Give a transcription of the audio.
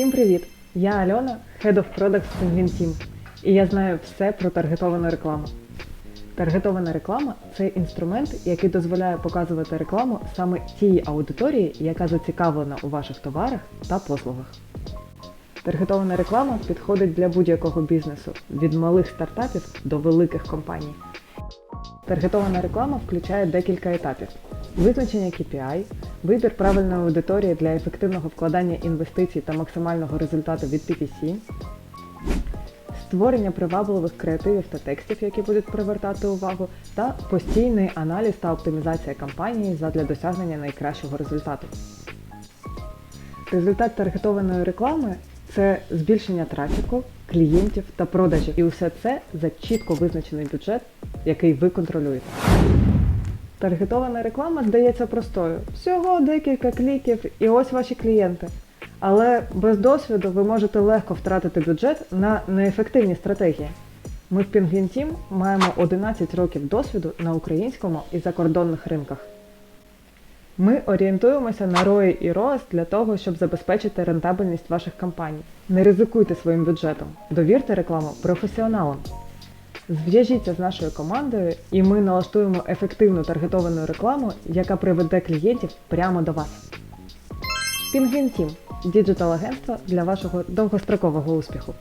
Всім привіт! Я Альона, Head of Products Penguin Team, і я знаю все про таргетовану рекламу. Таргетована реклама це інструмент, який дозволяє показувати рекламу саме тій аудиторії, яка зацікавлена у ваших товарах та послугах. Таргетована реклама підходить для будь-якого бізнесу від малих стартапів до великих компаній. Таргетована реклама включає декілька етапів: визначення KPI, вибір правильної аудиторії для ефективного вкладання інвестицій та максимального результату від PPC, створення привабливих креативів та текстів, які будуть привертати увагу, та постійний аналіз та оптимізація кампанії задля досягнення найкращого результату. Результат таргетованої реклами це збільшення трафіку, клієнтів та продажів. І усе це за чітко визначений бюджет, який ви контролюєте. Таргетована реклама здається простою. Всього декілька кліків і ось ваші клієнти. Але без досвіду ви можете легко втратити бюджет на неефективні стратегії. Ми в Team маємо 11 років досвіду на українському і закордонних ринках. Ми орієнтуємося на ROI і ROAS для того, щоб забезпечити рентабельність ваших кампаній. Не ризикуйте своїм бюджетом, довірте рекламу професіоналам. Зв'яжіться з нашою командою, і ми налаштуємо ефективну таргетовану рекламу, яка приведе клієнтів прямо до вас. Пінгвін Тім – діджитал агентство для вашого довгострокового успіху.